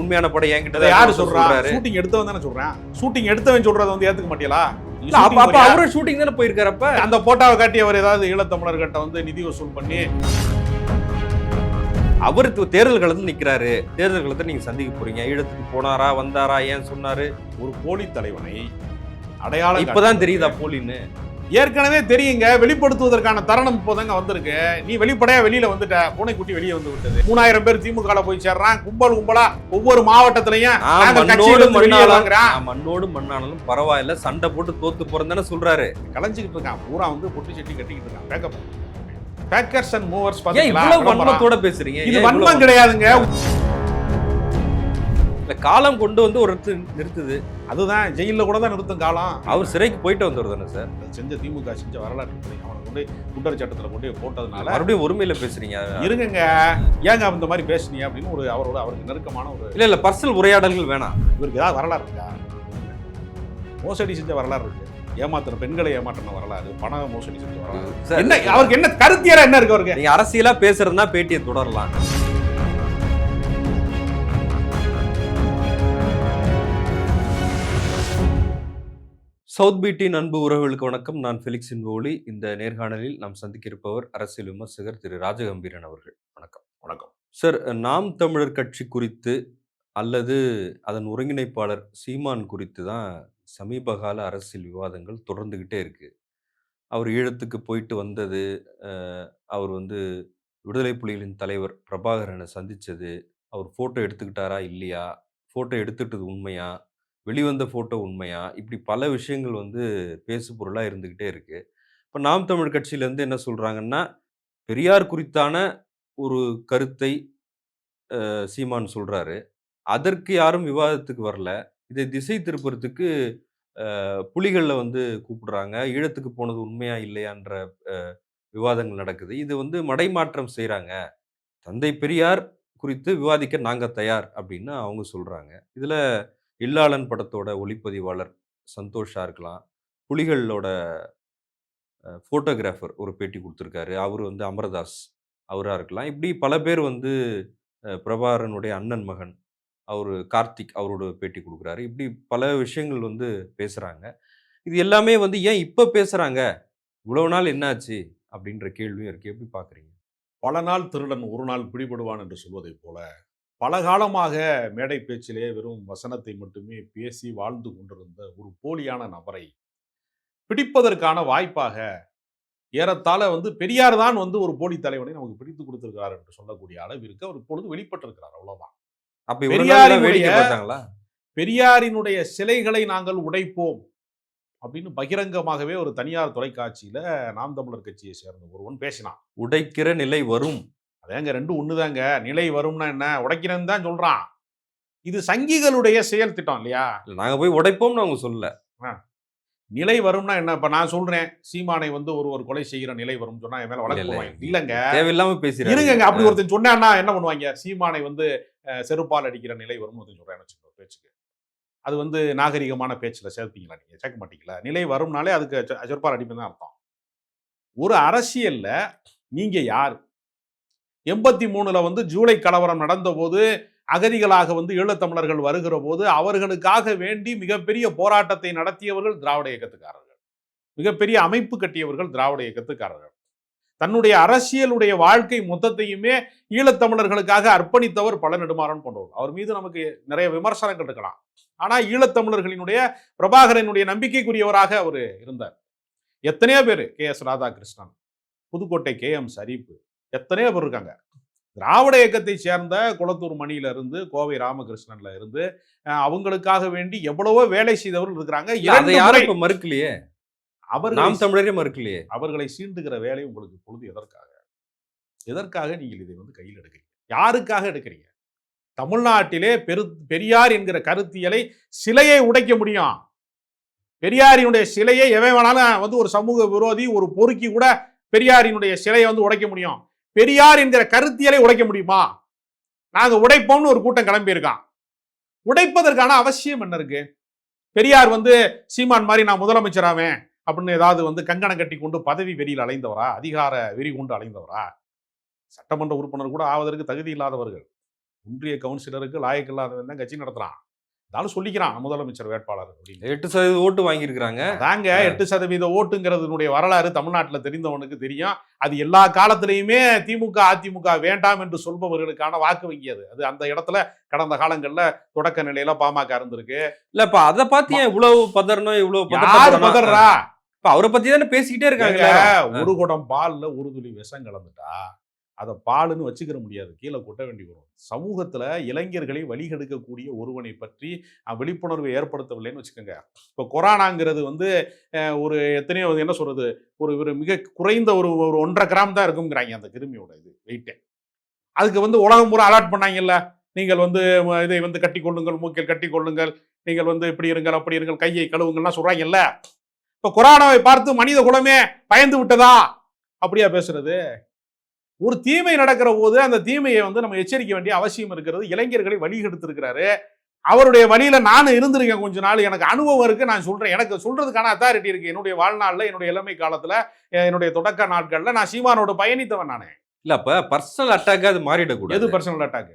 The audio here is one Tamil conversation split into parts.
உண்மையான படம் என்கிட்ட யாரு சொல்றாரு. ஷூட்டிங் எடுத்தவன் தானே சொல்றேன்? ஷூட்டிங் எடுத்தவன் சொல்றத வந்து ஏத்துக்க மாட்டீங்களா அப்ப shooting அப்ப போறியா? அவரும் ஷூட்டிங் தானே போயிருக்காரப்ப அந்த போட்டோவை காட்டி அவர் ஏதாவது ஈழத்தமிழர்கிட்ட வந்து நிதி வசூல் பண்ணி அவர் தேர்தல் களத்துல நிக்கிறாரு. தேர்தல் களத்துல நீங்க சந்திக்க போறீங்க. ஈழத்துக்கு போனாரா வந்தாரா ஏன் சொன்னாரு? ஒரு போலி தலைவனை அடையாளம் இப்பதான் தெரியுதா போலின்னு? ஏற்கனவே தெரியுங்க வெளிப்படுத்துவதற்கான தருணம் இப்போதாங்க வந்திருக்கு. நீ வெளிப்படையா வெளியில வந்துட்ட பூனைக்குட்டி வெளியே வந்து விட்டது. மூணாயிரம் பேர் திமுக போய் சேர்றான் கும்பல் கும்பலா ஒவ்வொரு மாவட்டத்திலையும் மண்ணோடு மண்ணானாலும் பரவாயில்ல சண்டை போட்டு தோத்து போறேன்னு சொல்றாரு. கலைஞ்சுக்கிட்டு இருக்கான் பூரா வந்து பொட்டி சட்டி கட்டிக்கிட்டு இருக்கான் பேக்கப் பேக்கர்ஸ் அண்ட் மூவர்ஸ் பாத்தீங்களா. வன்மத்தோட பேசுறீங்க? இது வன்மம் கிடையாதுங்க. இல்ல, காலம் கொண்டு வந்து ஒரு இடத்து நிறுத்துது. அதுதான் ஜெயில கூட தான் நிறுத்தும் காலம். அவர் சிறைக்கு போயிட்டு வந்தவர் தானே சார்? செஞ்ச திமுக செஞ்ச வரலாற்று. அவனை கொண்டு குண்டர் சட்டத்துல கொண்டு போட்டதுனால மறுபடியும் ஒருமையில பேசுறீங்க. இருங்கங்க. ஏங்க இந்த மாதிரி பேசுனீங்க அப்படின்னு ஒரு அவரோட அவருக்கு நெருக்கமான ஒரு இல்ல இல்ல பர்சனல் உரையாடல்கள் வேணாம். இவருக்கு ஏதாவது வரலாறு இருக்கா? மோசடி செஞ்ச வரலாறு இருக்கு. ஏமாத்துற பெண்களை ஏமாற்றின வரலாறு பண மோசடி செஞ்ச வரலாறு. சார், என்ன அவருக்கு என்ன கருத்தியரா என்ன இருக்கு அவருக்கு? அரசியலா பேசுறதுனா பேட்டியை தொடரலாம். சவுத் பீட்டின் அன்பு உறவுகளுக்கு வணக்கம். நான் ஃபெலிக்ஸ் இன்போலி. இந்த நேர்காணலில் நாம் சந்திக்க இருப்பவர் அரசியல் விமர்சகர் திரு ராஜகம்பீரன் அவர்கள். வணக்கம். வணக்கம். சார் நாம் தமிழர் கட்சி குறித்து அல்லது அதன் ஒருங்கிணைப்பாளர் சீமான் குறித்து தான் சமீப கால அரசியல் விவாதங்கள் தொடர்ந்துகிட்டே இருக்கு. அவர் ஈழத்துக்கு போயிட்டு வந்தது அவர் வந்து விடுதலை புலிகளின் தலைவர் பிரபாகரனை சந்திச்சது. அவர் ஃபோட்டோ எடுத்துக்கிட்டாரா இல்லையா? ஃபோட்டோ எடுத்துட்டது உண்மையா? வெளிவந்த ஃபோட்டோ உண்மையா? இப்படி பல விஷயங்கள் வந்து பேசு பொருளாக இருந்துக்கிட்டே இருக்குது இப்போ நாம் தமிழ் கட்சியிலேருந்து என்ன சொல்கிறாங்கன்னா பெரியார் குறித்தான ஒரு கருத்தை சீமான் சொல்கிறாரு அதற்கு யாரும் விவாதத்துக்கு வரல. இதை திசை திருப்புறத்துக்கு புலிகளில் வந்து கூப்பிடுறாங்க. ஈழத்துக்கு போனது உண்மையா இல்லையான்ற விவாதங்கள் நடக்குது. இது வந்து மடைமாற்றம் செய்கிறாங்க தந்தை பெரியார் குறித்து விவாதிக்க நாங்கள் தயார் அப்படின்னு அவங்க சொல்கிறாங்க இதில் இல்லாளன் படத்தோட ஒளிப்பதிவாளர் சந்தோஷா இருக்கலாம். புலிகளோட ஃபோட்டோகிராஃபர் ஒரு பேட்டி கொடுத்துருக்காரு. அவர் வந்து அமரதாஸ் அவராக இருக்கலாம். இப்படி பல பேர் வந்து பிரபாரனுடைய அண்ணன் மகன் அவர் கார்த்திக் அவரோட பேட்டி கொடுக்குறாரு. இப்படி பல விஷயங்கள் வந்து பேசுகிறாங்க இது எல்லாமே வந்து ஏன் இப்போ பேசுகிறாங்க இவ்வளவு நாள் என்னாச்சு? அப்படின்ற கேள்வியும் இருக்கு. எப்படி பார்க்குறீங்க பல நாள் திருடன் ஒரு நாள் பிடிபடுவான் என்று சொல்வதைப் போல பல காலமாக மேடை பேச்சிலே வெறும் வசனத்தை மட்டுமே பேசி வாழ்ந்து கொண்டிருந்த ஒரு போலியான நபரை பிடிப்பதற்கான வாய்ப்பாக ஏறத்தாழ வந்து பெரியார் தான் வந்து ஒரு போலி தலைவனை நமக்கு பிடித்து கொடுத்திருக்கிறார் என்று சொல்லக்கூடிய அளவிற்கு அவர் இப்பொழுது வெளிப்பட்டிருக்கிறார் அவ்வளவுதான். அப்போ பெரியாரினுடைய- பெரியாரினுடைய சிலைகளை நாங்கள் உடைப்போம் அப்படின்னு பகிரங்கமாகவே ஒரு தனியார் தொலைக்காட்சியில நாம் தமிழர் கட்சியை சேர்ந்த ஒருவன் பேசினான். உடைக்கிற நிலை வரும். அதேங்க ரெண்டும் ஒண்ணுதாங்க. நிலை வரும்னா என்ன? உடைக்கிறேன்னு தான் சொல்றான். இது சங்கிகளுடைய செயல் திட்டம் இல்லையா? இல்ல, நாங்க போய் உடைப்போம்னு அவங்க சொல்லல. நிலை வரும்னா என்ன? இப்ப நான் சொல்றேன் சீமானை வந்து ஒரு ஒரு கொலை செய்கிற நிலை வரும் சொன்னா என் மேல வழக்கு போடுவாங்க. இல்ல. இல்லங்க. தேவையில்லாம பேசுறாங்க இருங்கங்க அப்படி ஒருத்தன் சொன்னான்னா என்ன பண்ணுவாங்க? சீமானை வந்து அஹ், செருப்பால் அடிக்கிற நிலை வரும்னு ஒருத்தன் சொல்றேன்னு வச்சுக்கோ பேச்சுக்கு. அது வந்து நாகரிகமான பேச்சுல சேர்ப்பீங்களா நீங்க? சேர்க்க மாட்டீங்களா? நிலை வரும்னாலே அதுக்கு செ- செருப்பால் அடிப்பேன் தான் அர்த்தம். ஒரு அரசியல்ல நீங்க யார்? எண்பத்தி மூணுல வந்து ஜூலை கலவரம் நடந்தபோது அகதிகளாக வந்து ஈழத்தமிழர்கள் வருகிற போது அவர்களுக்காக வேண்டி மிகப்பெரிய போராட்டத்தை நடத்தியவர்கள் திராவிட இயக்கத்துக்காரர்கள். மிகப்பெரிய அமைப்பு கட்டியவர்கள் திராவிட இயக்கத்துக்காரர்கள். தன்னுடைய அரசியலுடைய வாழ்க்கை மொத்தத்தையுமே ஈழத்தமிழர்களுக்காக அர்ப்பணித்தவர் பல நெடுமாறன் போன்றவர் அவர் மீது நமக்கு நிறைய விமர்சனங்கள் இருக்கலாம். ஆனால் ஈழத்தமிழர்களினுடைய பிரபாகரனுடைய நம்பிக்கைக்குரியவராக அவர் இருந்தார். எத்தனையோ பேர் K S Radhakrishnan Pudukkottai K M சரிப்பு எத்தனையோ பேர் இருக்காங்க. திராவிட இயக்கத்தை சேர்ந்த குளத்தூர் மணியில இருந்து கோவை ராமகிருஷ்ணன்ல இருந்து அவங்களுக்காக வேண்டி எவ்வளவோ வேலை செய்தவர்கள் இருக்கிறாங்க. மறுக்கலையே. அவர்களை நாம் தமிழரே மறுக்கலையே. அவர்களை சீண்டுகிற வேலை உங்களுக்கு இப்பொழுது எதற்காக? எதற்காக நீங்கள் இதை வந்து கையில் எடுக்கிறீங்க? யாருக்காக எடுக்கிறீங்க? தமிழ்நாட்டிலே பெரு பெரியார் என்கிற கருத்தியலை சிலையை உடைக்க முடியும். பெரியாரினுடைய சிலையை எவன் வேணாலும் வந்து ஒரு சமூக விரோதி ஒரு பொறுக்கி கூட பெரியாரினுடைய சிலையை வந்து உடைக்க முடியும். பெரியார் என்கிற கருத்தியலை உடைக்க முடியுமா? நாங்க உடைப்போம்னு ஒரு கூட்டம் கிளம்பியிருக்கான். உடைப்பதற்கான அவசியம் என்ன இருக்கு? பெரியார் வந்து சீமான் மாதிரி நான் முதலமைச்சராவேன் அப்படின்னு ஏதாவது வந்து கங்கணம் கட்டி கொண்டு பதவி வெறியில் அலைந்தவரா? அதிகார வெறி கொண்டு அலைந்தவரா? சட்டமன்ற உறுப்பினர் கூட ஆவதற்கு தகுதி இல்லாதவர்கள். ஒன்றிய கவுன்சிலருக்கு லாயக்கு இல்லாதவன் தான் கட்சி நடத்துறான். இருந்தாலும் சொல்லிக்கிறான் முதலமைச்சர் வேட்பாளர் அப்படின்னு. எட்டு சதவீத ஓட்டு வாங்கியிருக்கிறாங்க. அதாங்க எட்டு சதவீத ஓட்டுங்கிறதுனுடைய வரலாறு தமிழ்நாட்டில் தெரிந்தவனுக்கு தெரியும். அது எல்லா காலத்திலையுமே திமுக அதிமுக வேண்டாம் என்று சொல்பவர்களுக்கான வாக்கு வங்கி அது. அந்த இடத்துல கடந்த காலங்கள்ல தொடக்க நிலையில பாமக இருந்திருக்கு. இல்ல இப்ப அத பாத்து ஏன் இவ்வளவு பதறணும் இவ்வளவு? பதறா? இப்ப அவரை பத்தி தானே பேசிக்கிட்டே இருக்காங்க ஒரு குடம் பால்ல ஒரு துளி விஷம் கலந்துட்டா? அதை பாலுன்னு வச்சுக்கிற முடியாது. கீழே கொட்ட வேண்டி வரும். சமூகத்தில் இளைஞர்களை வழிகெடுக்கக்கூடிய ஒருவனை பற்றி விழிப்புணர்வு ஏற்படுத்தவில்லைன்னு வச்சுக்கோங்க. இப்போ கொரோனாங்கிறது வந்து ஒரு எத்தனையோ என்ன சொல்கிறது ஒரு ஒரு மிக குறைந்த ஒரு ஒரு ஒன்றரை கிராம் தான் இருக்குங்கிறாங்க அந்த கிருமியோட இது வெயிட்டே அதுக்கு வந்து உலகம் பூரா அலாட் பண்ணாங்கல்ல. நீங்கள் வந்து இதை வந்து கட்டி கொள்ளுங்கள் மூக்கில் கட்டி கொள்ளுங்கள். நீங்கள் வந்து இப்படி இருங்கள் அப்படி இருங்கள் கையை கழுவுங்கள்லாம் சொல்கிறாங்கல்ல இப்போ கொரோனாவை பார்த்து மனித குலமே பயந்து விட்டதா? அப்படியா பேசுறது. ஒரு தீமை நடக்கிற போது அந்த தீமையை வந்து நம்ம எச்சரிக்க வேண்டிய அவசியம் இருக்கிறது. இளைஞர்களை வழிகெடுத்திருக்கிறாரு. அவருடைய வழியில நானும் இருந்திருக்கேன் கொஞ்ச நாள். எனக்கு அனுபவம் இருக்கு. நான் சொல்றேன். எனக்கு சொல்றதுக்கான அத்தாரிட்டி இருக்கு. என்னுடைய வாழ்நாள்ல என்னுடைய இளமை காலத்துல என்னுடைய தொடக்க நாட்கள்ல நான் சீமானோட பயணித்தவன் நானே. இல்ல அப்ப பர்சனல் அட்டாக் அது மாறிடக்கூடாது. எது பர்சனல் அட்டாக்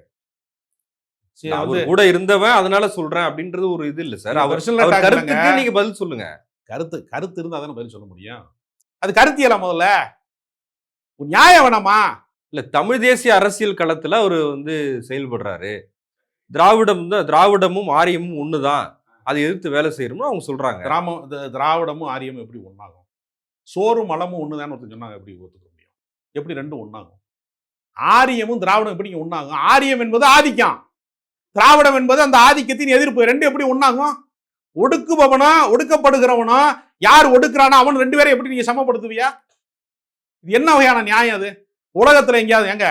நான் அவர் கூட இருந்தவன் அதனால சொல்றேன் அப்படின்றது ஒரு இது இல்ல சார். அவர் கருத்துக்கு நீங்க பதில் சொல்லுங்க. கருத்து கருத்து இருந்தா தானே பதில் சொல்ல முடியும். அது கருத்தியலா முதல்ல? ஒரு நியாயம் வேணாமா இல்ல தமிழ் தேசிய அரசியல் களத்துல அவர் வந்து செயல்படுறாரு. திராவிடம் தான் திராவிடமும் ஆரியமும் ஒண்ணுதான். அதை எதிர்த்து வேலை செய்யணும்னு அவங்க சொல்றாங்க. கிராமம் திராவிடமும் ஆரியமும் எப்படி ஒண்ணாகும்? சோறும் மலமும் ஒண்ணுதான் ஒருத்தர் சொன்னாங்க எப்படி ஒத்துக்க முடியும்? எப்படி ரெண்டும் ஒண்ணாகும்? ஆரியமும் திராவிடம் எப்படி ஒண்ணாகும்? ஆரியம் என்பது ஆதிக்கம். திராவிடம் என்பது அந்த ஆதிக்கத்தின் எதிர்ப்பு. ரெண்டு எப்படி ஒண்ணாகும்? ஒடுக்குபவனோ ஒடுக்கப்படுகிறவனோ? யார் ஒடுக்குறானோ? அவன் ரெண்டு பேரும் எப்படி நீங்க சமப்படுத்துவியா இது என்ன வகையான நியாயம் அது? உலகத்துல எங்கேயாவது எங்க?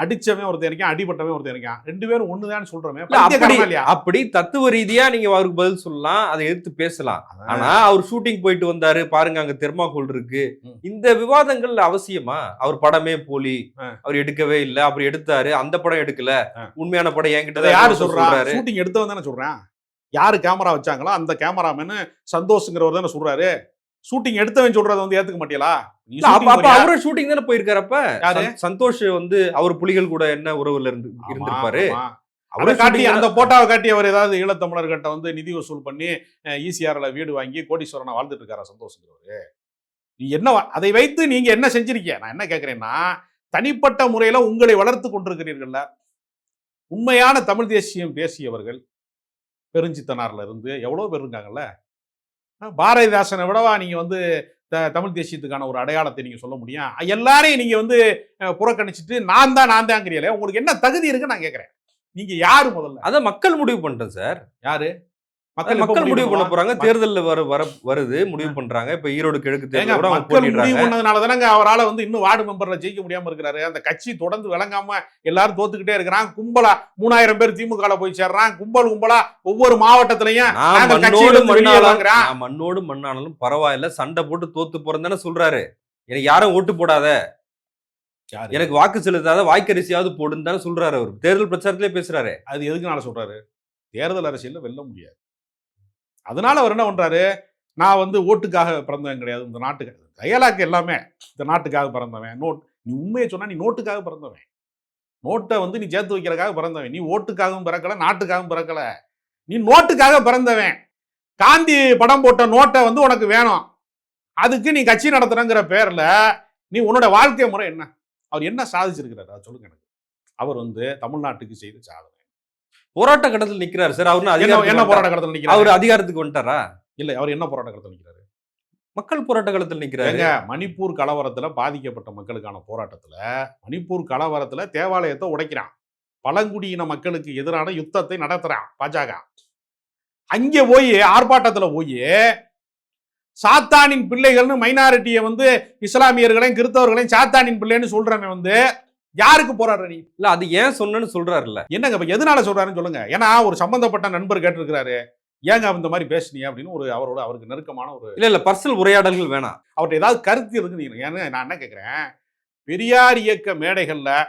அடிச்சவன் ஒருத்தன் இருக்கான் அடிபட்டவன் ஒருத்தன் இருக்கான். ரெண்டு பேரும் ஒண்ணுதான் சொல்றமே அப்படி அப்படி தத்துவ ரீதியா நீங்க அவருக்கு பதில் சொல்லலாம் அதை எதிர்த்து பேசலாம். ஆனா அவர் ஷூட்டிங் போயிட்டு வந்தாரு பாருங்க அங்க தெர்மாகோல் இருக்கு. இந்த விவாதங்கள் அவசியமா? அவர் படமே போலி. அவர் எடுக்கவே இல்ல அவர் எடுத்தாரு அந்த படம் எடுக்கல. உண்மையான படம் என்கிட்ட யாரு சொல்றாரு. ஷூட்டிங் எடுத்தவன் தானே சொல்றேன்? யாரு கேமரா வச்சாங்களோ அந்த கேமராமேனு சந்தோஷ்ங்கிறவர் தானே சொல்றாரு. ஷூட்டிங் எடுத்தவன் சொல்றதை வந்து ஏத்துக்க மாட்டியலா? அவரும் ஷூட்டிங் தானே போயிருக்காரு சந்தோஷ் வந்து அவர் புலிகள் கூட என்ன உறவுல இருந்து இருந்திருப்பாரு. அவரை அவரை காட்டி அந்த போட்டோவை காட்டி அவர் ஏதாவது ஈழத்தமிழர்கிட்ட வந்து நிதி வசூல் பண்ணி ஈசிஆர்ல வீடு வாங்கி கோடீஸ்வரனை வாழ்ந்துட்டு இருக்காரா சந்தோஷங்கிறவரு? நீ என்ன அதை வைத்து நீங்க என்ன செஞ்சிருக்கீங்க? நான் என்ன கேட்கிறேன்னா தனிப்பட்ட முறையில உங்களை வளர்த்து கொண்டிருக்கிறீர்கள்ல. உண்மையான தமிழ் தேசியம் பேசியவர்கள் பெருஞ்சித்தனார்ல இருந்து எவ்வளவு பேர் இருக்காங்கல்ல? பாரதிதாசனை விடவா நீங்க வந்து த- தமிழ் தேசியத்துக்கான ஒரு அடையாளத்தை நீங்க சொல்ல முடியும். எல்லாரையும் நீங்க வந்து புறக்கணிச்சிட்டு நான் தான் நான் தாங்கிறீங்களே உங்களுக்கு என்ன தகுதி இருக்கு நான் கேட்கிறேன். நீங்க யாரு முதல்ல? அத மக்கள் முடிவு பண்ணிட்டோம் சார். யாரு? மக்கள் மக்கள் முடிவு பண்ண? போறாங்க. தேர்தல்ல வர வர வருது முடிவு பண்றாங்க. இப்ப ஈரோடு கிழக்கு தேர்தல் மக்கள் முடிவு போட்டிடுறாங்க பண்ணதுனால தானங்க அவரால வந்து இன்னும் வார்டு மெம்பர்ல ஜெயிக்க முடியாம இருக்கிறாரு. அந்த கட்சி தொடர்ந்து விளங்காம எல்லாரும் தோத்துக்கிட்டே இருக்கிறான் கும்பலா மூணாயிரம் பேர் திமுக போய் சேர்றான் கும்பல் கும்பலா ஒவ்வொரு மாவட்டத்திலையும் நான் மண்ணோடு. நான் மண்ணானாலும் பரவாயில்ல. சண்டை போட்டு தோத்து போறேன்னு சொல்றாரு. எனக்கு யாரும் ஓட்டு போடாத? எனக்கு வாக்கு செலுத்தாத வாய்க்கரிசியாவது போடுன்னு தானே சொல்றாரு அவர். தேர்தல் பிரச்சாரத்திலே பேசுறாரு. அது எதுக்குனால சொல்றாரு? தேர்தல் அரசியல்ல வெல்ல முடியாது. அதனால அவர் என்ன பண்ணுறாரு நான் வந்து ஓட்டுக்காக பிறந்தவன் கிடையாது. இந்த நாட்டுக்கு டயலாக் எல்லாமே இந்த நாட்டுக்காக பிறந்தவன். நோட் நீ உண்மையை சொன்னால் நீ நோட்டுக்காக பிறந்தவன். நோட்டை வந்து நீ சேர்த்து வைக்கிறதுக்காக பிறந்தவன். நீ ஓட்டுக்காகவும் பிறக்கலை நாட்டுக்காகவும் பிறக்கல. நீ நோட்டுக்காக பிறந்தவன். காந்தி படம் போட்ட நோட்டை வந்து உனக்கு வேணும். அதுக்கு நீ கட்சி நடத்துறங்கிற பேரில் நீ உன்னோட வாழ்க்கை முறை என்ன? அவர் என்ன சாதிச்சிருக்கிறார்? அதை சொல்லுங்க எனக்கு. அவர் வந்து தமிழ்நாட்டுக்கு செய்த சாதனை. போராட்ட கட்டத்தில் நிக்கிறாரு. சார் அவரு என்ன? போராட்ட களத்தில் நிக்கிறாரு? அவர் அதிகாரத்துக்கு வந்துட்டாரா? இல்ல அவர் என்ன போராட்ட களத்தில் நிக்கிறாரு? மக்கள் போராட்ட களத்தில் நிக்கிறாரு. ஏங்க மணிப்பூர் கலவரத்துல பாதிக்கப்பட்ட மக்களுக்கான போராட்டத்துல மணிப்பூர் கலவரத்துல தேவாலயத்தை உடைக்கிறான். பழங்குடியின மக்களுக்கு எதிரான யுத்தத்தை நடத்துறான் பாஜக. அங்க போய் ஆர்ப்பாட்டத்துல போய் சாத்தானின் பிள்ளைகள்னு மைனாரிட்டியை வந்து இஸ்லாமியர்களையும் கிறிஸ்தவர்களையும் சாத்தானின் பிள்ளைன்னு சொல்றவன் வந்து யாருக்கு போராடுற நீ? இல்ல அது ஏன் சொன்னேன்னு சொல்றாருல்ல. என்னங்க இப்ப எதனால சொல்றாருன்னு சொல்லுங்க. ஏன்னா ஒரு சம்பந்தப்பட்ட நண்பர் கேட்டிருக்கிறாரு. ஏங்க இந்த மாதிரி பேசுனீங்க அப்படின்னு ஒரு அவரோட அவருக்கு நெருக்கமான ஒரு இல்ல இல்ல பர்சனல் உரையாடல்கள் வேணாம். அவர்கிட்ட ஏதாவது கருத்து இருக்கு நீங்க. ஏன்னா நான் என்ன கேட்குறேன் பெரியார் இயக்க மேடைகள்ல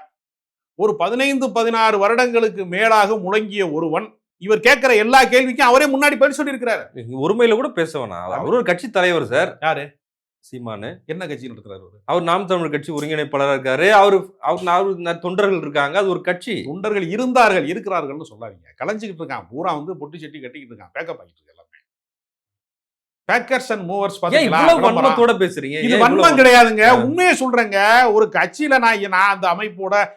ஒரு பதினைந்து பதினாறு வருடங்களுக்கு மேலாக முழங்கிய ஒருவன் இவர் கேட்கிற எல்லா கேள்விக்கும் அவரே முன்னாடி பதில் சொல்லியிருக்கிறாரு. ஒருமையில கூட பேச வேணாம். அவர் ஒரு கட்சி தலைவர் சார். யாரு? சீமானு என்ன கட்சி நடத்துறாரு அவரு? நாம் தமிழர் கட்சி ஒருங்கிணைப்பாளராக இருக்காரு. அவர் அவர் தொண்டர்கள் இருக்காங்க. அது ஒரு கட்சி. தொண்டர்கள் இருந்தார்கள் இருக்கிறார்கள்னு சொல்லாதீங்க. கலைஞ்சிக்கிட்டு இருக்கான். பூரா வந்து பொட்டி சட்டி கட்டிக்கிட்டு இருக்கான். பேக்கப் ஆகிட்டு இருக்கு எல்லாமே. Bakers and movers. வன்மத்தோட பேசுறீங்க? இது வன்மம் கிடையாதுங்க. உண்மையை சொல்றேங்க. ஒரு கட்சியில நான் நான் அந்த அமைப்போட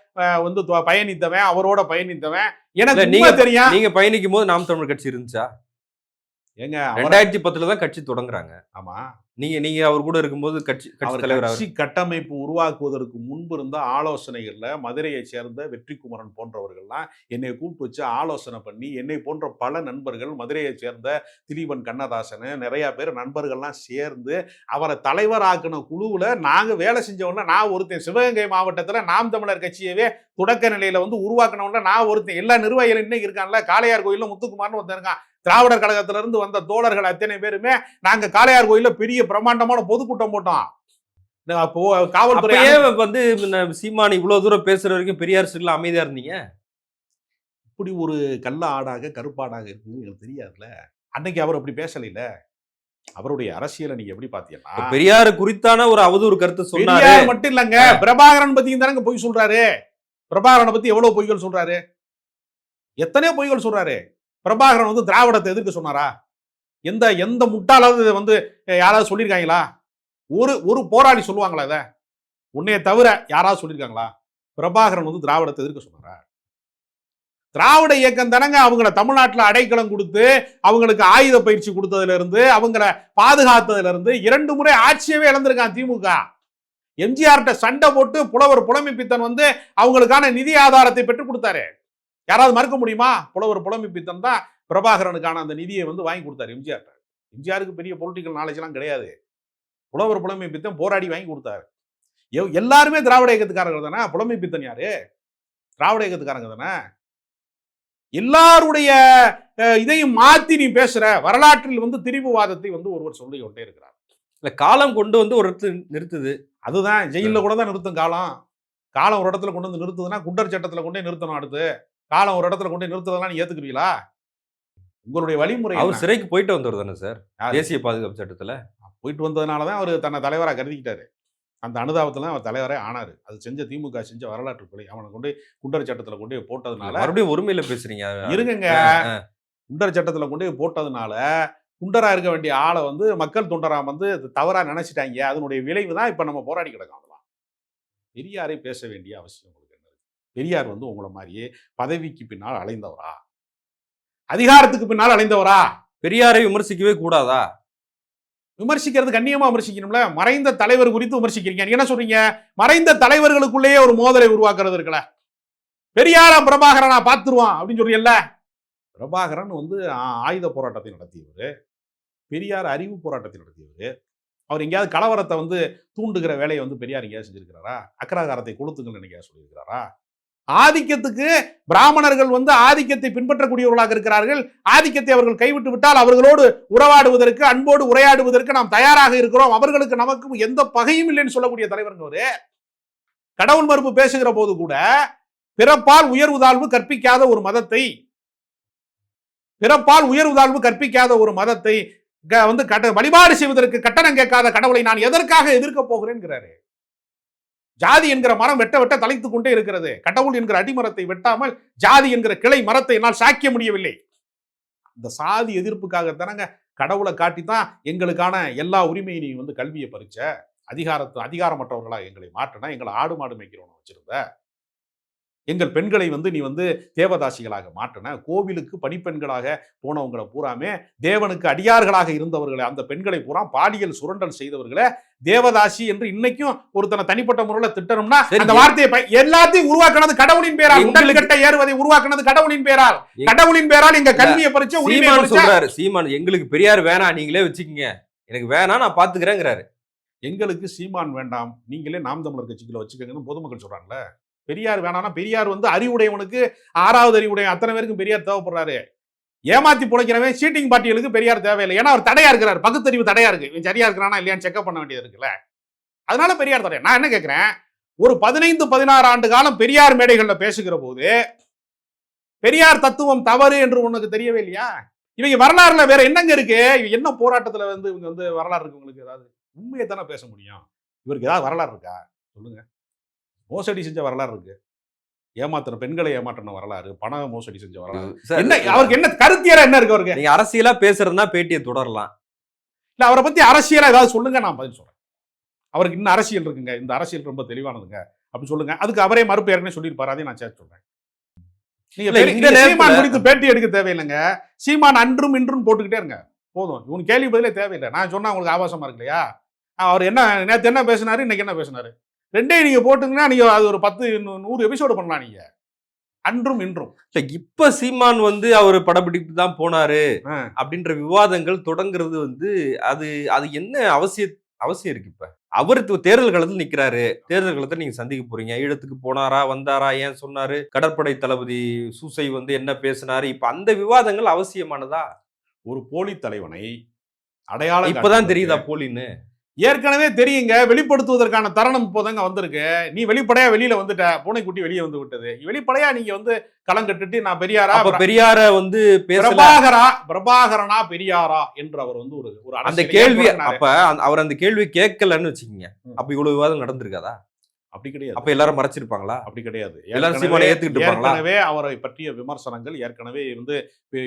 வந்து பயணித்தவன் அவரோட பயணித்தவன். எனக்கு நீங்க- தெரியும். நீங்க பயணிக்கும் போது நாம் தமிழர் கட்சி இருந்துச்சா? ஏங்க ரெண்டாயிரத்தி பத்துல தான் கட்சி தொடங்குறாங்க. ஆமா. நீங்க நீங்க அவர் கூட இருக்கும்போது கட்சி கட்சி தலைவர் கட்சி கட்டமைப்பு உருவாக்குவதற்கு முன்பு இருந்த ஆலோசனைகள்ல மதுரையை சேர்ந்த வெற்றிக்குமரன் போன்றவர்கள்லாம் என்னை கூப்பிட்டு வச்சு ஆலோசனை பண்ணி என்னை போன்ற பல நண்பர்கள் மதுரையை சேர்ந்த திலீபன் கண்ணதாசன் நிறைய பேர் நண்பர்கள்லாம் சேர்ந்து அவரை தலைவராக்கின குழுவுல நாங்க வேலை செஞ்சவன நான் ஒருத்தன். சிவகங்கை மாவட்டத்துல நாம் தமிழர் கட்சியவே தொடக்க நிலையில வந்து உருவாக்கினவன்ல நான் ஒருத்தன். எல்லா நிர்வாகிகளும் இன்னைக்கு இருக்கான்ல. காளையார் கோயில்ல முத்துக்குமார்னு ஒருத்தன் இருக்கான். திராவிடர் கழகத்துல இருந்து வந்த தோழர்கள் அத்தனை பேருமே நாங்க காளையார் கோயில்ல பெரிய பிரம்மாண்டமான பொதுக்கூட்டம் போட்டோம். அப்போ காவல்துறை வந்து சீமான் இவ்வளவு தூரம் பேசுற வரைக்கும் பெரியார் ஸ்ட்ரீட்ல அமைதியா இருந்தீங்க? இப்படி ஒரு கள்ள ஆடாக கருப்பாடாக இருக்குன்னு எனக்கு தெரியாதுல்ல. அன்னைக்கு அவர் அப்படி பேசலைல அவருடைய அரசியலை நீங்க எப்படி பாத்தீங்கன்னா பெரியார் குறித்தான ஒரு அவதூறு கருத்து சொன்னாரு. மட்டும் இல்லங்க. பிரபாகரன் பத்தியும் தானங்க பொய் சொல்றாரு. பிரபாகரனை பத்தி எவ்வளவு பொய்கள் சொல்றாரு? எத்தனையோ பொய்கள் சொல்றாரு. பிரபாகரன் வந்து திராவிடத்தை எதிர்க்க சொன்னாரா? எந்த எந்த முட்டாளாவது இதை வந்து யாராவது சொல்லியிருக்காங்களா? ஒரு ஒரு போராளி சொல்லுவாங்களா இதை? உன்னைய தவிர யாராவது சொல்லியிருக்காங்களா? பிரபாகரன் வந்து திராவிடத்தை எதிர்க்க சொன்னாரா? திராவிட இயக்கம் தானங்க அவங்கள தமிழ்நாட்டுல அடைக்கலம் கொடுத்து அவங்களுக்கு ஆயுத பயிற்சி கொடுத்ததுல இருந்து அவங்கள பாதுகாத்ததுல இருந்து இரண்டு முறை ஆட்சியவே இழந்திருக்கான் திமுக. எம்ஜிஆர்கிட்ட சண்டை போட்டு புலவர் புலமைப்பித்தன் வந்து அவங்களுக்கான நிதி ஆதாரத்தை பெற்றுக் கொடுத்தாரு. யாராவது மறுக்க முடியுமா? புலவர் புலமை பித்தன் தான் பிரபாகரனுக்கான அந்த நிதியை வந்து வாங்கி கொடுத்தாரு எம்ஜிஆர்ட்ட எம்ஜிஆருக்கு பெரிய பொலிட்டிக்கல் நாலேஜ் எல்லாம் கிடையாது. புலவர் புலமை பித்தன் போராடி வாங்கி கொடுத்தாரு. எல்லாருமே திராவிட இயக்கத்துக்காரர்கள் தானே? புலமை பித்தன் யாரு? திராவிட இயக்கத்துக்காரங்க தானே? எல்லாருடைய இதையும் மாத்தி நீ பேசுற வரலாற்றில் வந்து திரிபுவாதத்தை வந்து ஒருவர் சொல்லி கொண்டே இருக்கிறார். இல்ல காலம் கொண்டு வந்து ஒரு இடத்துல நிறுத்துது. அதுதான் ஜெயில கூட தான் நிறுத்தும் காலம். காலம் ஒரு இடத்துல கொண்டு வந்து நிறுத்துதுன்னா குண்டர் சட்டத்துல கொண்டே நிறுத்தணும் அடுத்து. காலம் ஒரு இடத்துல கொண்டு நிறுத்துறதெல்லாம் நீ ஏத்துக்குவீங்களா? உங்களுடைய வழிமுறை அவர்? சிறைக்கு போயிட்டு வந்தவர் தானே சார்? தேசிய பாதுகாப்பு சட்டத்துல. போயிட்டு வந்ததுனால தான் அவர் தன்னை தலைவரா கருதிக்கிட்டாரு. அந்த அனுதாபத்துல அவர் தலைவரே ஆனாரு. அது செஞ்ச திமுக செஞ்ச வரலாற்று கொலை. அவனை கொண்டு குண்டர் சட்டத்துல கொண்டு போய் போட்டதுனால மறுபடியும் ஒருமையில பேசுறீங்க. இருங்கங்க. ஆ. குண்டர் சட்டத்துல கொண்டு போய் போட்டதுனால குண்டரா இருக்க வேண்டிய ஆளை வந்து மக்கள் தொண்டரா வந்து அது தவறா நினைச்சிட்டாங்க. அதனுடைய விளைவு தான் இப்ப நம்ம போராடி கிடக்கோம் அதெல்லாம் பெரியாரை பேச வேண்டிய அவசியம்? பெரியார் வந்து உங்களை மாதிரியே பதவிக்கு பின்னால் அலைந்தவரா? அதிகாரத்துக்கு பின்னால் அலைந்தவரா? பெரியாரை விமர்சிக்கவே கூடாதா? விமர்சிக்கிறது கண்ணியமா விமர்சிக்கணும்ல? மறைந்த தலைவர் குறித்து விமர்சிக்கிறீங்க. என்ன சொல்றீங்க? மறைந்த தலைவர்களுக்குள்ளேயே ஒரு மோதலை உருவாக்குறது இருக்கல பெரியாரா பிரபாகரனா பார்த்துருவான் அப்படின்னு சொல்றீங்கல்ல. பிரபாகரன் வந்து ஆயுத போராட்டத்தை நடத்தியவர். பெரியார் அறிவு போராட்டத்தை நடத்தியவர். அவர் எங்கேயாவது கலவரத்தை வந்து தூண்டுகிற வேலையை வந்து பெரியார் எங்கேயாவது செஞ்சிருக்கிறாரா? அக்ராகாரத்தை கொளுத்துங்கள் எங்கேயாவது சொல்லியிருக்கிறாரா? ஆதிக்கத்துக்கு பிராமணர்கள் வந்து ஆதிக்கத்தை பின்பற்றக்கூடியவர்களாக இருக்கிறார்கள். ஆதிக்கத்தை அவர்கள் கைவிட்டு விட்டால் அவர்களோடு உறவாடுவதற்கு அன்போடு உரையாடுவதற்கு நாம் தயாராக இருக்கிறோம். அவர்களுக்கு நமக்கும் எந்த பகையும் இல்லைன்னு சொல்லக்கூடிய தலைவருங்க ஒரு கடவுள் மறுப்பு பேசுகிற போது கூட பிறப்பால் உயர்வு தாழ்வு கற்பிக்காத ஒரு மதத்தை பிறப்பால் உயர்வு தாழ்வு கற்பிக்காத ஒரு மதத்தை க- வந்து கட்ட வழிபாடு செய்வதற்கு கட்டணம் கேட்காத கடவுளை நான் எதற்காக எதிர்க்க போகிறேன்கிறாரு? ஜாதி என்கிற மரம் வெட்ட வெட்ட தலைத்துக் கொண்டே இருக்கிறது. கடவுள் என்கிற அடிமரத்தை வெட்டாமல் ஜாதி என்கிற கிளை மரத்தை என்னால் சாய்க்க முடியவில்லை. இந்த சாதி எதிர்ப்புக்காகத்தானங்க கடவுளை காட்டித்தான் எங்களுக்கான எல்லா உரிமையும் நீ வந்து கல்வியை பறிச்ச. அதிகாரத்து அதிகாரமற்றவர்களாக எங்களை மாற்றினா எங்களை ஆடு மாடு மேய்க்கிறவனை வச்சிருந்த. எங்கள் பெண்களை வந்து நீ வந்து தேவதாசிகளாக மாற்றின கோவிலுக்கு பணிப்பெண்களாக போனவங்களை பூராமே தேவனுக்கு அடியார்களாக இருந்தவர்களை. அந்த பெண்களை பூரா பாலியல் சுரண்டல் செய்தவர்களை. தேவதாசி என்று இன்னைக்கும் ஒருத்தனை தனிப்பட்ட முறையில திட்டணும்னா. அந்த வார்த்தையை எல்லாத்தையும் உருவாக்குனது கடவுளின் பேரால். உடல் கட்ட ஏறுவதை உருவாக்குனது கடவுளின் பேரால். கடவுளின் பேரால் எங்க கல்வியை பறிச்ச சீமான் பறிச்ச சொல்றாரு சீமான் எங்களுக்கு பெரியார் வேணாம் நீங்களே வச்சுக்கீங்க. எனக்கு வேணாம் நான் பாத்துக்கிறேங்கிறாரு. எங்களுக்கு சீமான் வேண்டாம். நீங்களே நாம் தமிழர் கட்சிக்குள்ள வச்சுக்கோங்கன்னு பொதுமக்கள் சொல்றாங்கல்ல. பெரியார் வேணாம்னா பெரியார் வந்து அறிவுடையவனுக்கு ஆறாவது அறிவுடைய அத்தனை பேருக்கும் பெரியார் தேவைப்படுறாரு. ஏமாத்தி பிழைக்கிறவன் சீட்டிங் பார்ட்டிகளுக்கு பெரியார் தேவையில்லை. ஏன்னா அவர் தடையா இருக்கிறார். பகுத்தறிவு தடையா இருக்கு. இவன் சரியா இருக்கிறானா இல்லையான்னு செக்அப் பண்ண வேண்டியது இருக்குல்ல. அதனால பெரியார் தடையா. நான் என்ன கேட்கிறேன் ஒரு பதினைந்து பதினாறு ஆண்டு காலம் பெரியார் மேடைகளில் பேசுகிற போது பெரியார் தத்துவம் தவறு என்று உனக்கு தெரியவே இல்லையா? இவங்க வரலாறுல வேற என்னங்க இருக்கு? என்ன போராட்டத்துல வந்து இவங்க வந்து வரலாறு இருக்கு உங்களுக்கு ஏதாவது? உண்மையை தானே பேச முடியும். இவருக்கு ஏதாவது வரலாறு இருக்கா? சொல்லுங்க. மோசடி செஞ்ச வரலாறு இருக்கு. ஏமாத்துற பெண்களை ஏமாற்றின வரலாறு பண மோசடி செஞ்ச வரலாறு. என்ன அவருக்கு என்ன கருத்தியரா என்ன இருக்கு அவருக்கு? நீங்க அரசியலா பேசுறதுனா பேட்டியை தொடரலாம். இல்ல அவரை பத்தி அரசியலா ஏதாவது சொல்லுங்க நான் பதில் சொல்றேன். அவருக்கு இன்னும் அரசியல் இருக்குங்க. இந்த அரசியல் ரொம்ப தெளிவானதுங்க. அப்படி சொல்லுங்க. அதுக்கு அவரே மறுப்பு ஏற்கனவே சொல்லியிருப்பாரு அதையும் நான் சேர்த்து சொல்றேன். சீமான் குறித்து பேட்டி எடுக்க தேவையில்லைங்க. சீமான் அன்றும் இன்றும் போட்டுக்கிட்டே இருங்க. போதும். இவனுக்கு கேள்வி பதிலே தேவையில்லை. நான் சொன்னா உங்களுக்கு ஆபாசமா இருக்கு இல்லையா? அவர் என்ன நேத்து என்ன பேசினாரு இன்னைக்கு என்ன பேசினாரு? ரெண்டே நீங்க போட்டுங்கன்னா நீங்க அது ஒரு பத்து நூறு எபிசோடு பண்ணலாம் நீங்க. அன்றும் இன்றும். இல்ல இப்ப சீமான் வந்து அவர் படப்பிடிப்பு தான் போனாரு. அப்படின்ற விவாதங்கள் தொடங்குறது வந்து அது அது என்ன அவசிய அவசியம் இருக்கு இப்ப? அவர் தேர்தல் களத்தில் நிக்கிறாரு. தேர்தல் களத்தை நீங்க சந்திக்க போறீங்க. ஈழத்துக்கு போனாரா வந்தாரா ஏன் சொன்னாரு? கடற்படை தளபதி சூசை வந்து என்ன பேசினாரு? இப்ப அந்த விவாதங்கள் அவசியமானதா? ஒரு போலி தலைவனை அடையாளம் இப்பதான் தெரியுதா போலின்னு? ஏற்கனவே தெரியுங்க வெளிப்படுத்துவதற்கான தருணம் இப்போதாங்க வந்திருக்கு. நீ வெளிப்படையா வெளியில வந்துட்ட பூனைக்குட்டி வெளியே வந்து விட்டது. வெளிப்படையா நீங்க வந்து களம் கட்டுட்டு நான் பெரியாரா அப்ப பெரியார வந்து பிரபாகரா பிரபாகரனா பெரியாரா என்று அவர் வந்து ஒரு ஒரு அந்த கேள்வி. அப்ப அவர் அந்த கேள்வி கேட்கலன்னு வச்சுக்கோங்க. அப்ப இவ்வளவு விவாதம் நடந்திருக்காதா? அப்படி கிடையாது. அப்ப எல்லாரும் மறைச்சிருப்பாங்களா? அப்படி கிடையாது. எல்லாரும் ஏத்துக்கிட்டு? ஏற்கனவே அவரை பற்றிய விமர்சனங்கள் ஏற்கனவே இருந்து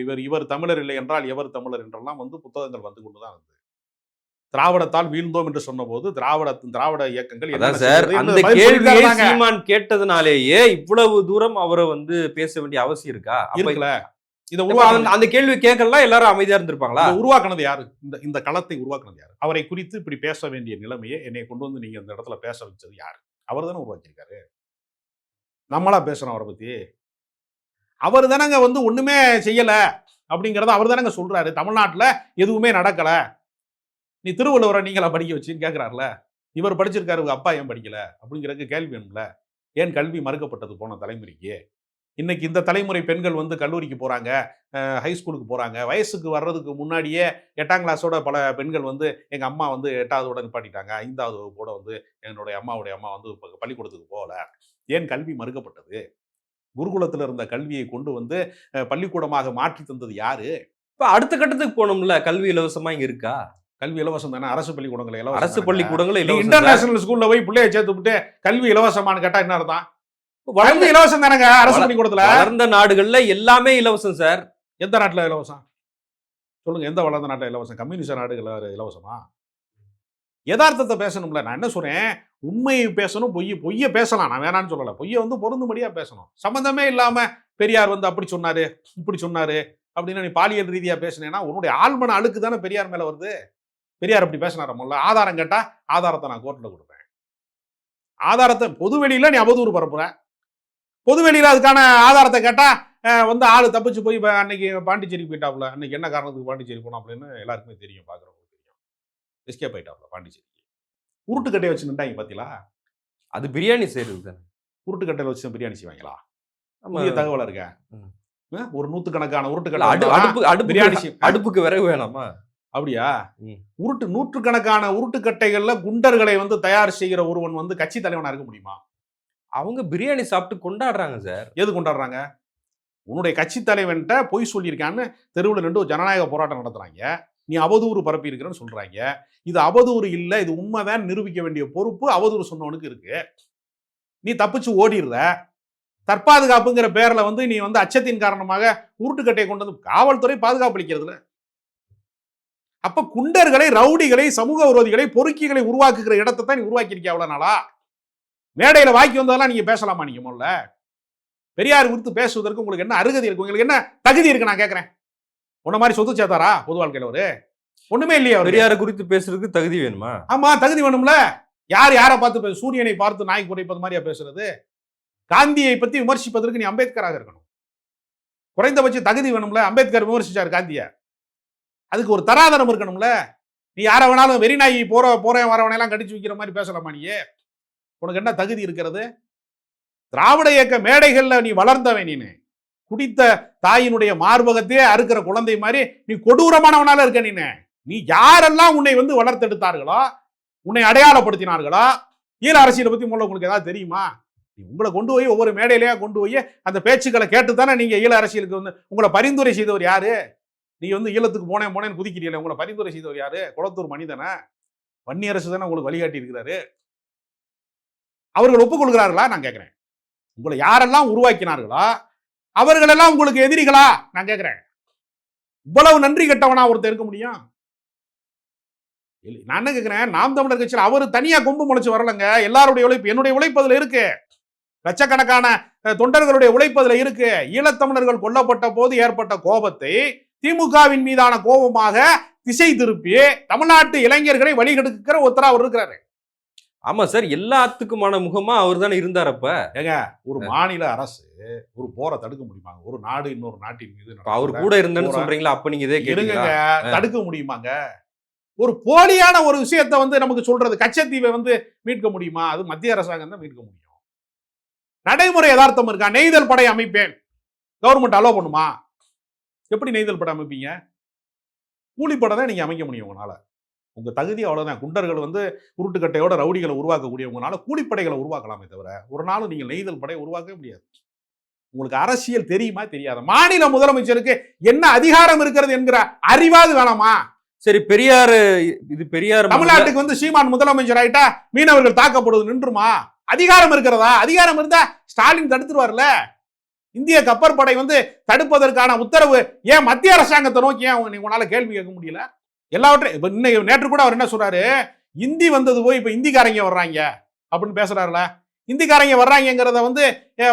இவர் இவர் தமிழர் இல்லை என்றால் எவர் தமிழர் என்றெல்லாம் வந்து புத்தகங்கள் வந்து கொண்டுதான் இருந்தது. திராவிடத்தால் வீழ்ந்தோம் என்று சொன்னபோது திராவிட திராவிட இயக்கங்கள் சார் அந்த கேள்வியை. சீமான் கேட்டதுனாலேயே இவ்வளவு தூரம் அவரை வந்து பேச வேண்டிய அவசியம் இருக்கா? அப்ப இருக்குல்ல இதை உருவாக்க அந்த- கேள்வி கேட்கலாம் எல்லாரும் அமைதியா இருந்திருப்பாங்களா? உருவாக்குனது யாரு? இந்த இந்த களத்தை உருவாக்குனது யாரு? அவரை குறித்து இப்படி பேச வேண்டிய நிலைமையை என்னை கொண்டு வந்து நீங்க இந்த இடத்துல பேச வச்சது யாரு? அவர் தானே உருவாக்கியிருக்காரு. நம்மளா பேசுறோம் அவரை பத்தி. அவர் தானங்க வந்து ஒண்ணுமே செய்யல அப்படிங்கறத அவர் தானங்க சொல்றாரு. தமிழ்நாட்டுல எதுவுமே நடக்கல. நீ திருவள்ளுவரை நீங்களா படிக்க வச்சுன்னு கேட்குறாருல இவர் படிச்சிருக்காரு உங்கள் அப்பா ஏன் படிக்கல? அப்படிங்கிறதுக்கு கேள்வி வேணும்ல? ஏன் கல்வி மறுக்கப்பட்டது போன தலைமுறைக்கு? இன்னைக்கு இந்த தலைமுறை பெண்கள் வந்து கல்லூரிக்கு போகிறாங்க ஹை ஸ்கூலுக்கு வயசுக்கு வர்றதுக்கு முன்னாடியே எட்டாம் கிளாஸோட பல பெண்கள் வந்து எங்கள் அம்மா வந்து எட்டாவதோட நிப்பாட்டிட்டாங்க. ஐந்தாவது வகுப்போட வந்து என்னுடைய அம்மாவுடைய அம்மா வந்து இப்போ பள்ளிக்கூடத்துக்கு போகல. ஏன் கல்வி மறுக்கப்பட்டது? குருகுலத்தில் இருந்த கல்வியை கொண்டு வந்து பள்ளிக்கூடமாக மாற்றி தந்தது யாரு? இப்போ அடுத்த கட்டத்துக்கு போகணும்ல கல்வி இலவசமாக இங்கே இருக்கா? கல்வி இலவசம் தானே? அரசு பள்ளிக்கூடங்கள் இலவசம் அரசு. பள்ளிக்கூடங்கள. இன்டர்நேஷனல் ஸ்கூல்ல போய் பிள்ளைய சேர்த்து விட்டு கல்வி இலவசமான்னு கேட்டா என்ன அர்த்தம்? வளர்ந்த இலவசம் தானேங்க அரசு பள்ளிக்கூடத்துல. வளர்ந்த நாடுகள்ல எல்லாமே இலவசம் சார். எந்த நாட்டுல இலவசம்? சொல்லுங்க எந்த வளர்ந்த நாட்டுல இலவசம்? கம்யூனிஸ்ட் நாடுகள் இலவசமா? யதார்த்தத்தை பேசணும்ல நான் என்ன சொல்றேன்? உண்மையை பேசணும் பொய் பொய்யை பேசலாம். நான் வேணான்னு சொல்லல. பொய்யை வந்து பொருந்தும்படியா பேசணும். சம்பந்தமே இல்லாம பெரியார் வந்து அப்படி சொன்னாரு இப்படி சொன்னாரு அப்படின்னு நீ பாலியல் ரீதியா பேசினேன்னா உன்னுடைய ஆழ்மன அழுக்கு தானே பெரியார் மேல வருது? பெரியார் அப்படி பேசினார? முதல்ல ஆதாரம் கேட்டா ஆதாரத்தை நான் கோர்ட்ல கொடுப்பேன். ஆதாரத்தை பொது வெளியில நீ அவதூறு பரப்புற. பொது வெளியில அதுக்கான ஆதாரத்தை கேட்டா அஹ், வந்து ஆளு தப்பிச்சு போய் அன்னைக்கு பாண்டிச்சேரி போயிட்டாப்ல அன்னைக்கு என்ன காரணத்துக்கு பாண்டிச்சேரி போனாப்லன்னு எல்லாருக்குமே தெரியும் பாக்குறவங்களுக்கு தெரியும். எஸ்கேப் ஆயிட்டாப்ல பாண்டிச்சேரிக்கு. உருட்டுக்கட்டையை வச்சு நின்றாங்க பாத்தீங்களா? அது பிரியாணி செய்யறது தானே? உருட்டுக்கட்டையில வச்சு தான் பிரியாணி செய்வாங்களா. புதிய தகவல் இருக்க. ஒரு நூத்துக்கணக்கான உருட்டுக்கட்டை அடுப்பு அடுப்பு பிரியாணி அடுப்புக்கு விறகு வேணாமா? அப்படியா. உருட்டு நூற்றுக்கணக்கான உருட்டுக்கட்டைகள்ல குண்டர்களை வந்து தயார் செய்கிற ஒருவன் வந்து கட்சி தலைவனா இருக்க முடியுமா? அவங்க பிரியாணி சாப்பிட்டு கொண்டாடுறாங்க சார். எது கொண்டாடுறாங்க? உன்னுடைய கட்சி தலைவன்கிட்ட பொய் சொல்லியிருக்கான்னு தெருவில் நின்று ஜனநாயக போராட்டம் நடத்துறாங்க. நீ அவதூறு பரப்பி இருக்கிறன்னு சொல்றாங்க. இது அவதூறு இல்லை இது உண்மைதான் நிரூபிக்க வேண்டிய பொறுப்பு அவதூறு சொன்னவனுக்கு இருக்கு. நீ தப்பிச்சு ஓடிடுற. தற்பாதுகாப்புங்கிற பேர்ல வந்து நீ வந்து அச்சத்தின் காரணமாக உருட்டுக்கட்டையை கொண்டு வந்து காவல்துறை பாதுகாப்பு அளிக்கிறதுல. அப்ப குண்டர்களை ரவுடிகளை சமூக விரோதிகளை பொறுக்கிகளை உருவாக்குகிற இடத்தை தான் நீ உருவாக்கியிருக்கிய அவ்வளவு நாளா? மேடையில வாக்கி வந்ததெல்லாம் நீங்க பேசலாமா நீங்க முதல்ல? பெரியார் குறித்து பேசுவதற்கு உங்களுக்கு என்ன அருகதை இருக்கு? உங்களுக்கு என்ன தகுதி இருக்கு நான் கேட்கறேன் உன்ன மாதிரி சொத்து சேர்த்தாரா பொது வாழ்க்கையில அவரு? ஒண்ணுமே இல்லையா பெரியார குறித்து பேசுறதுக்கு தகுதி வேணுமா? ஆமா தகுதி வேணும்ல. யார் யாரை பார்த்து சூரியனை பார்த்து நாய் குறைப்பது மாதிரியா பேசுறது? காந்தியை பத்தி விமர்சிப்பதற்கு நீ அம்பேத்கராக இருக்கணும். குறைந்தபட்ச தகுதி வேணும்ல. அம்பேத்கர் விமர்சிச்சார் காந்திய. அதுக்கு ஒரு தராதரம் இருக்கணும்ல? நீ யாரை வேணாலும் வெறி நாய் போற போறேன் வரவனையெல்லாம் கடிச்சு வைக்கிற மாதிரி பேசலாமா நீயே? உனக்கு என்ன தகுதி இருக்கிறது? திராவிட இயக்க மேடைகளில் நீ வளர்ந்தவன் நீனு. குடித்த தாயினுடைய மார்பகத்தையே அறுக்கிற குழந்தை மாதிரி நீ கொடூரமானவனால இருக்க நீனு. நீ யாரெல்லாம் உன்னை வந்து வளர்த்தெடுத்தார்களோ உன்னை அடையாளப்படுத்தினார்களோ ஈழ அரசியலை பத்தி முதல்ல உங்களுக்கு ஏதாவது தெரியுமா? நீ உங்களை கொண்டு போய் ஒவ்வொரு மேடையிலேயே கொண்டு போய் அந்த பேச்சுக்களை கேட்டு தானே நீங்க ஈழ அரசியலுக்கு வந்து உங்களை பரிந்துரை செய்தவர் யாரு? நீ வந்து ஈழத்துக்கு போனேன் போனேன்னு குதிக்கிறீங்களே உங்களை பரிந்துரை செய்தவர் யாரு? குளத்தூர் மனிதனை? வன்னி அரசு தானே உங்களுக்கு வழிகாட்டி இருக்கிறாரு அவர்கள் ஒப்புக்கொள்கிறார்களா? நான் கேட்குறேன். உங்களை யாரெல்லாம் உருவாக்கினார்களோ? அவர்களெல்லாம் உங்களுக்கு எதிரிகளா? நான் கேட்குறேன். இவ்வளவு நன்றி கெட்டவனா ஒருத்தர் இருக்க முடியும்? நான் என்ன கேட்குறேன்? நாம் தமிழர் கட்சியில் அவர் தனியா கொம்பு முளைச்சு வரலங்க. எல்லாருடைய உழைப்பு என்னுடைய உழைப்பு அதில் இருக்கு. லட்சக்கணக்கான தொண்டர்களுடைய உழைப்பு அதுல இருக்கு ஈழத்தமிழர்கள் கொல்லப்பட்ட போது ஏற்பட்ட கோபத்தை திமுகவின் மீதான கோபமாக திசை திருப்பி தமிழ்நாட்டு இளைஞர்களை வழிகெடுக்கிற ஒருத்தரா அவர் இருக்கிறாரு. ஆமா சார் எல்லாத்துக்குமான முகமா அவர் தானே இருந்தார் அப்ப. ஏங்க ஒரு மாநில அரசு ஒரு போரை தடுக்க முடியுமாங்க ஒரு நாடு இன்னொரு நாட்டின் மீது அவர் கூட இருந்தேன்னு சொல்றீங்களா? அப்ப நீங்க இதே கேட்டீங்களா? தடுக்க முடியுமாங்க? ஒரு போலியான ஒரு விஷயத்தை வந்து நமக்கு சொல்றது கச்சத்தீவை வந்து மீட்க முடியுமா? அது மத்திய அரசாங்கம் தான் மீட்க முடியும். நடைமுறை யதார்த்தம் இருக்கா? நெய்தல் படை அமைப்பேன். கவர்மெண்ட் அலோ பண்ணுமா? எப்படி நெய்தல் படை அமைப்பீங்க? கூலிப்படை தான் நீங்க அமைக்க முடியும் உங்களால. உங்க தகுதி அவ்வளவுதான். குண்டர்கள் வந்து உருட்டுக்கட்டையோட ரவுடிகளை உருவாக்கக்கூடியவங்களால கூலிப்படைகளை உருவாக்கலாமே தவிர ஒரு நாளும் நீங்க நெய்தல் படை உருவாக்கவே முடியாது. உங்களுக்கு அரசியல் தெரியுமா? தெரியாத? மாநில முதலமைச்சருக்கு என்ன அதிகாரம் இருக்கிறது என்கிற அறிவாது வேணாமா? சரி பெரியார் இது பெரியார் தமிழ்நாட்டுக்கு வந்து சீமான் முதலமைச்சர் ஆயிட்டா மீனவர்கள் தாக்கப்படுவது நின்றுமா? அதிகாரம் இருக்கிறதா? அதிகாரம் இருந்தா ஸ்டாலின் தடுத்துருவார்ல? இந்திய கப்பற்படை வந்து தடுப்பதற்கான உத்தரவு ஏன் மத்திய அரசாங்கத்தை நோக்கி ஏன் உங்களால கேள்வி கேட்க முடியல? எல்லாவற்றையும் இப்போ இன்னைக்கு நேற்று கூட அவர் என்ன சொல்றாரு? இந்தி வந்தது போய் இப்போ இந்திக்காரங்க வர்றாங்க அப்படின்னு பேசுறாருல. இந்திக்காரங்க வர்றாங்கங்கிறத வந்து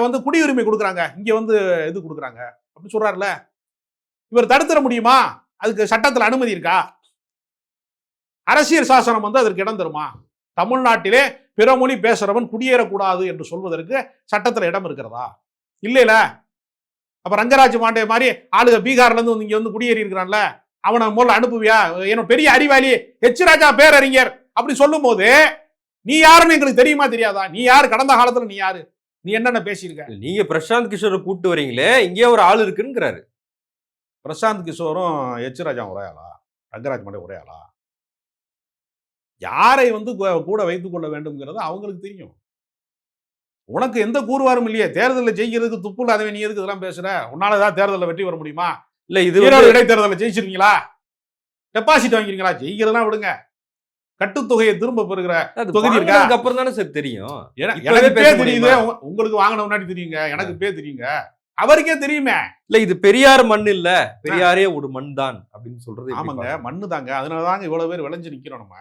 வந்து குடியுரிமை கொடுக்குறாங்க. இங்கே வந்து இது கொடுக்குறாங்க அப்படின்னு சொல்றாருல. இவர் தடுத்துட முடியுமா? அதுக்கு சட்டத்தில் அனுமதி இருக்கா? அரசியல் சாசனம் வந்து அதற்கு இடம் தருமா? தமிழ்நாட்டிலே பிற மொழி குடியேறக்கூடாது என்று சொல்வதற்கு சட்டத்தில் இடம் இருக்கிறதா? இல்லைல. அப்போ ரங்கராஜ் பாண்டே மாதிரி ஆளுக பீகார்லேருந்து வந்து இங்கே வந்து குடியேறி இருக்கிறான்ல அவனை முதல்ல அனுப்புவியா? என்ன பெரிய அறிவாளி எச் ராஜா பேரறிஞர். அப்படி சொல்லும் போது நீ யாருன்னு எங்களுக்கு தெரியுமா தெரியாதா? நீ யார்? கடந்த காலத்தில் நீ யாரு? நீ என்னென்ன பேசியிருக்க? நீங்க பிரசாந்த் கிஷோரை கூப்பிட்டு வரீங்களே இங்கே ஒரு ஆள் இருக்குங்கிறாரு பிரசாந்த் கிஷோரும் எச் ராஜா ஒரே ஆளா? ரங்கராஜ் பாண்டே ஒரே ஆளா? யாரை வந்து கூட வைத்துக் கொள்ள வேண்டும்ங்கிறது அவங்களுக்கு தெரியும். உனக்கு எந்த கூறுவாரும் இல்லையே. தேர்தலில் ஜெயிக்கிறதுக்கு துப்பு இல்லாதவன் நீ எதுக்கு இதெல்லாம் பேசுற? உன்னால ஏதாவது தேர்தலில் வெற்றி பெற முடியுமா? இல்ல இது இடைத்தேர்தலில் ஜெயிச்சிருக்கீங்களா? டெபாசிட் வாங்கிருக்கீங்களா? ஜெயிக்கிறதெல்லாம் விடுங்க. கட்டுத்தொகையை திரும்ப பெறுகிற தொகுதி இருக்கா? அப்புறம் தானே சார் தெரியும். எனக்கு பேச பே தெரியுது. உங்களுக்கு வாங்கின முன்னாடி தெரியுங்க. எனக்கு பே தெரியுங்க. அவருக்கே தெரியுமே. இல்ல இது பெரியார் மண் இல்ல. பெரியாரே ஒரு மண் தான் அப்படின்னு சொல்றது ஆமாங்க? மண்ணு தாங்க அதனால தாங்க இவ்வளவு பேர் விளைஞ்சு நிக்கிறோம் நம்ம.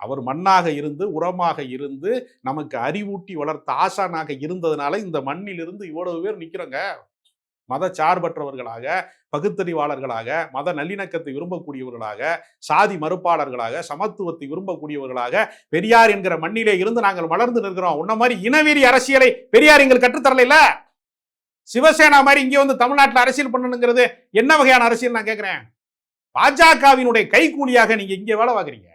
அவர் மண்ணாக இருந்து உரமாக இருந்து நமக்கு அறிவூட்டி வளர்த்த ஆசானாக இருந்ததுனால இந்த மண்ணிலிருந்து இவ்வளவு பேர் நிற்கிறோங்க மத சார்பற்றவர்களாக பகுத்தறிவாளர்களாக மத நல்லிணக்கத்தை விரும்பக்கூடியவர்களாக சாதி மறுப்பாளர்களாக சமத்துவத்தை விரும்பக்கூடியவர்களாக பெரியார் என்கிற மண்ணிலே இருந்து நாங்கள் வளர்ந்து நிற்கிறோம். உன்ன மாதிரி இனவெறி அரசியலை பெரியார் எங்களுக்கு கற்றுத்தரல சிவசேனா மாதிரி இங்கே வந்து தமிழ்நாட்டில் அரசியல் பண்ணணுங்கிறது என்ன வகையான அரசியல் நான் கேட்குறேன்? பாஜகவினுடைய கைக்கூலியாக நீங்க இங்கே வேலை பார்க்குறீங்க.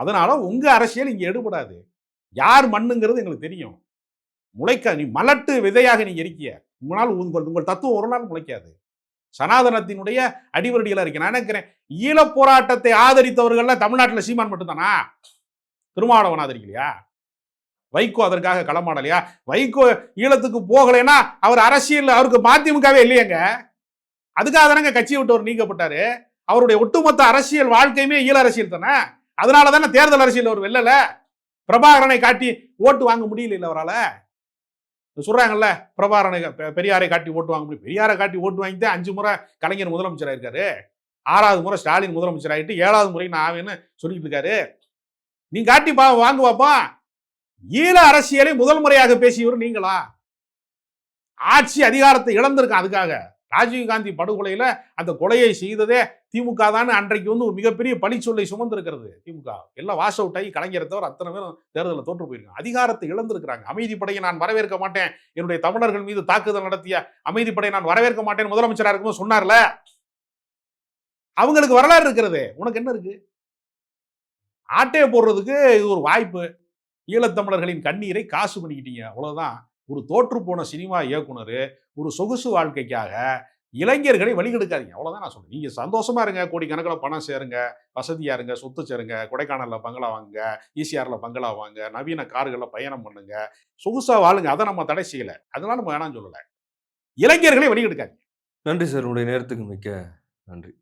அதனால் உங்கள் அரசியல் இங்கே எடுபடாது. யார் மண்ணுங்கிறது எங்களுக்கு தெரியும். முளைக்க நீ மலட்டு விதையாக நீ இருக்கிய உங்களால் உங்கள் உங்கள் தத்துவம் ஒரு நாள் முளைக்காது. சனாதனத்தினுடைய அடிவரடிகளா இருக்கு நான் நினைக்கிறேன்? ஈழப் போராட்டத்தை ஆதரித்தவர்கள்ல தமிழ்நாட்டில் சீமான் மட்டும்தானா? திருமாவளவன் ஆதரிக்கலையா? வைகோ அதற்காக களமாடலையா? வைகோ ஈழத்துக்கு போகலைன்னா அவர் அரசியல் அவருக்கு மதிமுகவே இல்லையங்க. அதுக்காக தானங்க கட்சியை விட்டு அவர் நீக்கப்பட்டாரு. அவருடைய ஒட்டுமொத்த அரசியல் வாழ்க்கையுமே ஈழ அரசியல் தானே? அதனால தானே தேர்தல் அரசியல் அவர் வெல்லல பிரபாகரனை காட்டி ஓட்டு வாங்க முடியல இல்ல அவரால? சொல்றாங்கல்ல பிரபாகரனை பெ- பெரியாரை காட்டி ஓட்டு வாங்க முடியும் பெரியாரை காட்டி ஓட்டு வாங்கிட்டு அஞ்சு முறை கலைஞர் முதலமைச்சர் ஆயிருக்காரு ஆறாவது முறை ஸ்டாலின் முதலமைச்சர் ஆயிட்டு ஏழாவது முறை நான் ஆவேன்னு சொல்லிட்டு இருக்காரு. நீ காட்டி பா வாங்க பாப்பா. ஈழ அரசியலை முதல் முறையாக பேசியவர் நீங்களா? ஆட்சி அதிகாரத்தை இழந்திருக்கான் அதுக்காக. ராஜீவ்காந்தி படுகொலையில அந்த கொலையை செய்ததே திமுக தானே அன்றைக்கு வந்து ஒரு மிகப்பெரிய பழிச்சொல்லை சுமந்திருக்கிறது. திமுக. எல்லாம் வாஷ் அவுட் ஆகி கலைஞரை தவிர அத்தனை பேரும் தேர்தலில் தோற்று போயிருக்காங்க. அதிகாரத்தை இழந்திருக்கிறாங்க. அமைதிப்படையை நான் வரவேற்க மாட்டேன். என்னுடைய தமிழர்கள் மீது தாக்குதல் நடத்திய அமைதிப்படையை நான் வரவேற்க மாட்டேன். முதலமைச்சராக இருக்கும்போது சொன்னார்ல? அவங்களுக்கு வரலாறு இருக்கிறது. உனக்கு என்ன இருக்கு? ஆட்டையை போடுறதுக்கு இது ஒரு வாய்ப்பு. ஈழத்தமிழர்களின் கண்ணீரை காசு பண்ணிக்கிட்டீங்க. அவ்வளோதான் ஒரு தோற்று போன சினிமா இயக்குனர் ஒரு சொகுசு வாழ்க்கைக்காக இளைஞர்களை வழிகெடுக்காதீங்க அவ்வளோதான் நான் சொல்கிறேன் நீங்கள் சந்தோஷமா இருங்க. கோடிக்கணக்கில் பணம் சேருங்க. வசதியாக இருங்க. சொத்து சேருங்க. கொடைக்கானலில் பங்களா வாங்குங்க. ஈசிஆரில் பங்களா வாங்க. நவீன கார்களில் பயணம் பண்ணுங்க. சொகுசாக வாழுங்க. அதை நம்ம தடை செய்யலை. அதெல்லாம் நம்ம வேணாம்னு சொல்லலை. இளைஞர்களை வழிகெடுக்காதீங்க நன்றி சார். உங்களுடைய நேரத்துக்கு மிக்க நன்றி.